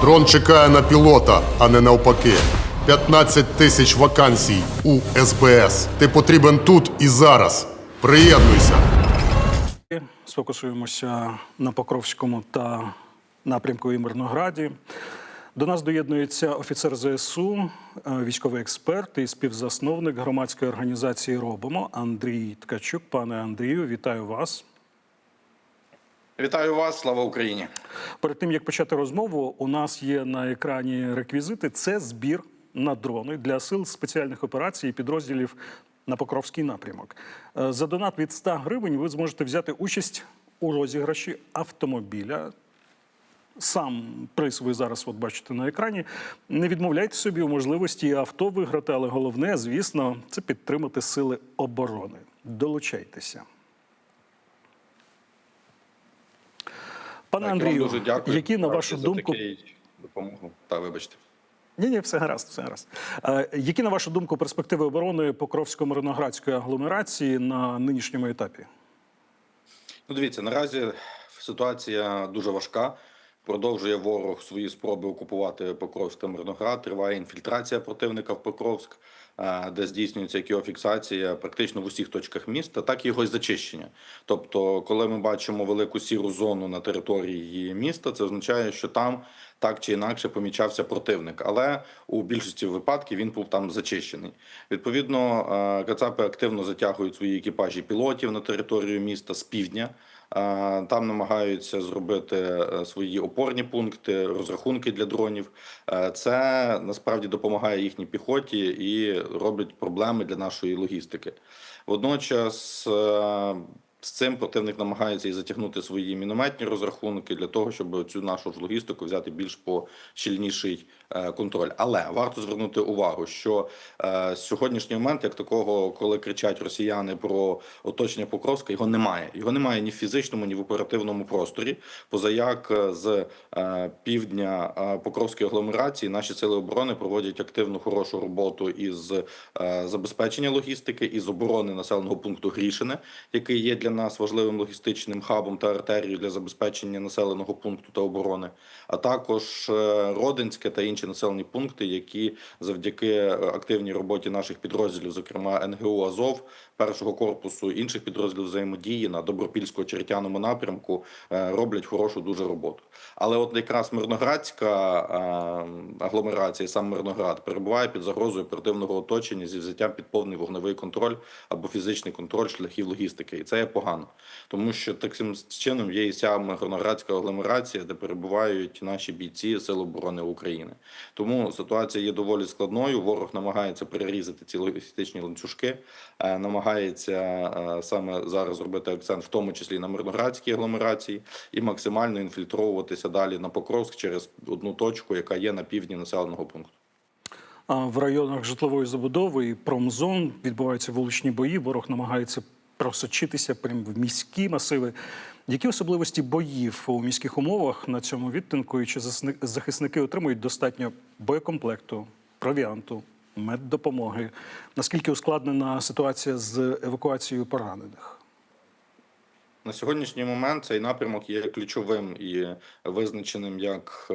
Дрон чекає на пілота, а не навпаки. 15 тисяч вакансій у СБС. Ти потрібен тут і зараз. Приєднуйся. Сфокусуємося на Покровському та напрямку і Мирнограді. До нас доєднується офіцер ЗСУ, е, військовий експерт і співзасновник громадської організації Робимо Андрій Ткачук. Пане Андрію, вітаю вас. Вітаю вас, слава Україні! Перед тим як почати розмову, у нас є на екрані реквізити. Це збір на дрони для сил спеціальних операцій і підрозділів на Покровський напрямок. Е, За донат від 100 гривень ви зможете взяти участь у розіграші автомобіля. Сам приз ви зараз от бачите на екрані. Не відмовляйте собі у можливості авто виграти, але головне, звісно, це підтримати сили оборони. Долучайтеся. Пане Так, Андрію, дуже дякую. які на вашу за думку допомогу? Та вибачте. ні, ні, все гаразд, все гаразд. Е, які на вашу думку перспективи оборони Покровсько-Мирноградської агломерації на нинішньому етапі? Ну, дивіться, наразі ситуація дуже важка. Продовжує ворог свої спроби окупувати Покровськ та Мирноград. Триває інфільтрація противника в Покровськ, е, де здійснюється як його фіксація практично в усіх точках міста, так і його й зачищення. Тобто, коли ми бачимо велику сіру зону на території міста, це означає, що там так чи інакше помічався противник, але у більшості випадків він був там зачищений. Відповідно, е, Кацапи активно затягують свої екіпажі пілотів на територію міста з півдня. Там намагаються зробити е, свої опорні пункти, розрахунки для дронів. Е, Це насправді допомагає їхній піхоті і робить проблеми для нашої логістики. Водночас е, з цим противник намагається і затягнути свої мінометні розрахунки для того, щоб цю нашу ж логістику взяти більш по щільніший е, контроль. Але варто звернути увагу, що е, сьогоднішній момент, як такого, коли кричать росіяни про оточення Покровська, його немає. Його немає ні в фізичному, ні в оперативному просторі. Позаяк е, з півдня Покровської агломерації наші сили оборони проводять активну хорошу роботу із забезпечення логістики, із оборони населеного пункту Грішине, який є для нас важливим логістичним хабом та артерією для забезпечення населеного пункту та оборони, а також е, Родинське та інші населені пункти, які завдяки е, активній роботі наших підрозділів, зокрема НГУ Азов, першого корпусу інших підрозділів взаємодії на добропільсько-черетяному напрямку, е, роблять хорошу дуже роботу. Але от якраз Мирноградська агломерація, сам Мирноград, перебуває під загрозою оперативного оточення зі взяттям під повний вогневий контроль або фізичний контроль шляхів логістики, і це є погано, тому що таким чином є і ця Мирноградська агломерація, де перебувають наші бійці Сил оборони України. Тому ситуація є доволі складною. Ворог намагається перерізати ці логістичні ланцюжки, е, намагається е, саме зараз зробити акцент, в тому числі на Мирноградській агломерації, і максимально інфільтровуватися далі на Покровськ через одну точку, яка є на півдні населеного пункту. В районах житлової забудови і промзон відбуваються вуличні бої. Ворог намагається просочитися прямо в міські масиви. Які особливості боїв у міських умовах на цьому відтинку? І чи захисники отримують достатньо боєкомплекту, провіанту, меддопомоги? Наскільки ускладнена ситуація з евакуацією поранених? На сьогоднішній момент цей напрямок є ключовим і визначеним як е,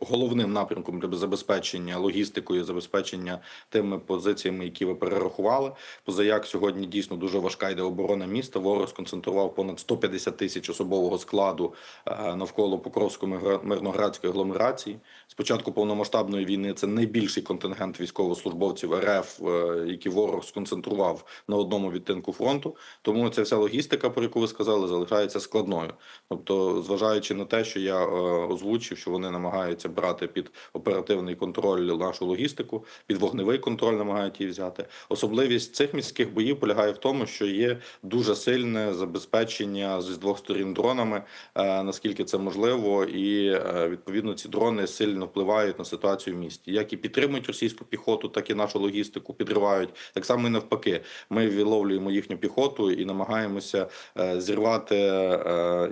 головним напрямком для забезпечення логістикою, забезпечення тими позиціями, які ви перерахували. Позаяк сьогодні дійсно дуже важка йде оборона міста. Ворог сконцентрував понад 150 тисяч особового складу е, навколо Покровсько-Мирноградської агломерації. З початку повномасштабної війни це найбільший контингент військовослужбовців РФ, е, які ворог сконцентрував на одному відтинку фронту. Тому ця вся логістика, про яку ви сказали, залишається складною. Тобто, зважаючи на те, що я е, озвучив, що вони намагаються брати під оперативний контроль нашу логістику, під вогневий контроль намагають її взяти. Особливість цих міських боїв полягає в тому, що є дуже сильне забезпечення з двох сторін дронами, е, наскільки це можливо, і е, відповідно ці дрони сильно впливають на ситуацію в місті. Як і підтримують російську піхоту, так і нашу логістику підривають. Так само і навпаки, ми виловлюємо їхню піхоту і намагаємося е, зірвати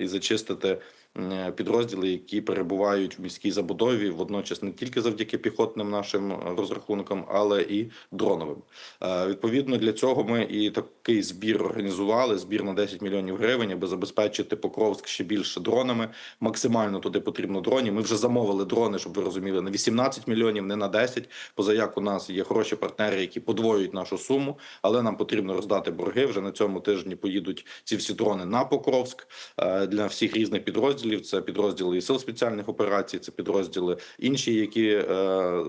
і зачистити. Е, підрозділи, які перебувають в міській забудові, водночас не тільки завдяки піхотним нашим розрахункам, але і дроновим. Е, Відповідно для цього ми і такий збір організували. Збір на 10 мільйонів гривень, аби забезпечити Покровськ ще більше дронами. Максимально туди потрібно дронів. Ми вже замовили дрони, щоб ви розуміли, на 18 мільйонів, не на 10. Позаяк у нас є хороші партнери, які подвоюють нашу суму, але нам потрібно роздати борги. Вже на цьому тижні поїдуть ці всі дрони на Покровськ е, для всіх різних підрозділів. Це підрозділи і сил спеціальних операцій, це підрозділи інші, які е,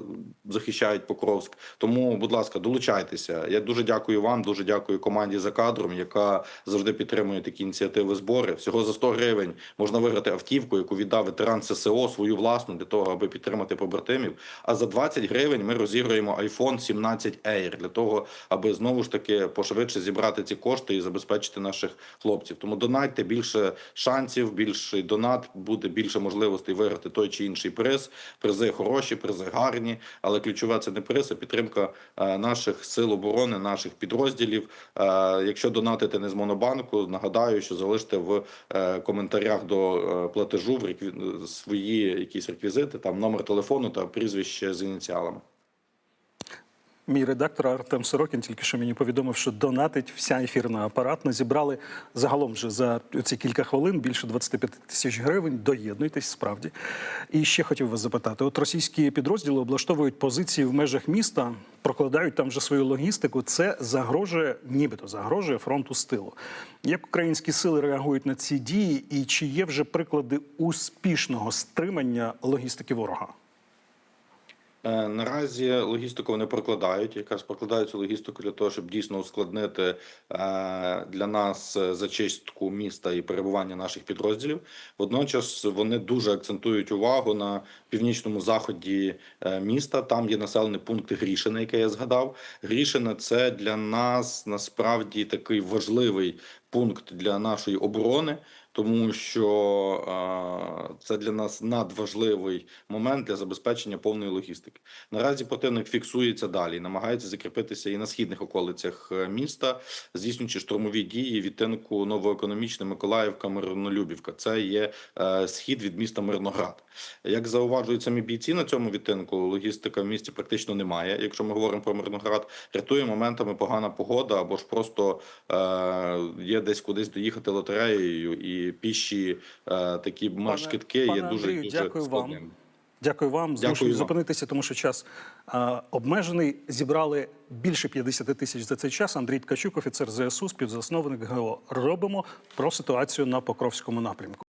захищають Покровськ. Тому, будь ласка, долучайтеся. Я дуже дякую вам, дуже дякую команді за кадром, яка завжди підтримує такі ініціативи збори. Всього за 100 гривень можна виграти автівку, яку віддав ветеран ССО свою власну для того, аби підтримати побратимів. А за 20 гривень ми розіграємо iPhone 17 Air для того, аби знову ж таки пошвидше зібрати ці кошти і забезпечити наших хлопців. Тому донатьте більше шансів, більший донат буде більше можливостей виграти той чи інший приз. Призи хороші, призи гарні, але ключове це не а підтримка е, наших сил оборони, наших підрозділів. Е, Якщо донатити не з монобанку, нагадаю, що залиште в е, коментарях до платежу в рік свої якісь реквізити, там номер телефону та прізвище з ініціалами. Мій редактор Артем Сорокін тільки що мені повідомив, що донатить вся ефірна апаратна. Зібрали загалом вже за ці кілька хвилин більше 25 тисяч гривень. Доєднуйтесь справді. І ще хотів вас запитати: от російські підрозділи облаштовують позиції в межах міста, прокладають там вже свою логістику. Це загрожує, нібито загрожує фронту стилу. Як українські сили реагують на ці дії, і чи є вже приклади успішного стримання логістики ворога? Е, Наразі логістику вони прокладають, якраз прокладають цю логістику для того, щоб дійсно ускладнити е, для нас е, зачистку міста і перебування наших підрозділів. Водночас вони дуже акцентують увагу на північному заході міста. Там є населений пункт Грішина, який я згадав. Грішина це для нас насправді такий важливий пункт для нашої оборони, тому що це для нас надважливий момент для забезпечення повної логістики. Наразі противник фіксується далі, намагається закріпитися і на східних околицях е, міста, здійснюючи штурмові дії відтинку Новоекономічне, Миколаївка, Мирнолюбівка. Це є е, схід від міста Мирноград. Як зауважують самі бійці на цьому відтинку, логістика в місті практично немає. Якщо ми говоримо про Мирноград, рятує моментами погана погода або ж просто е, є десь кудись доїхати лотереєю, і піші такі такі китки є дуже Андрію, дуже дякую вам. Дякую вам. Змушую зупинитися, тому що час а, обмежений. Зібрали більше 50 тисяч за цей час. Андрій Ткачук, офіцер ЗСУ, співзасновник ГО. Робимо про ситуацію на Покровському напрямку.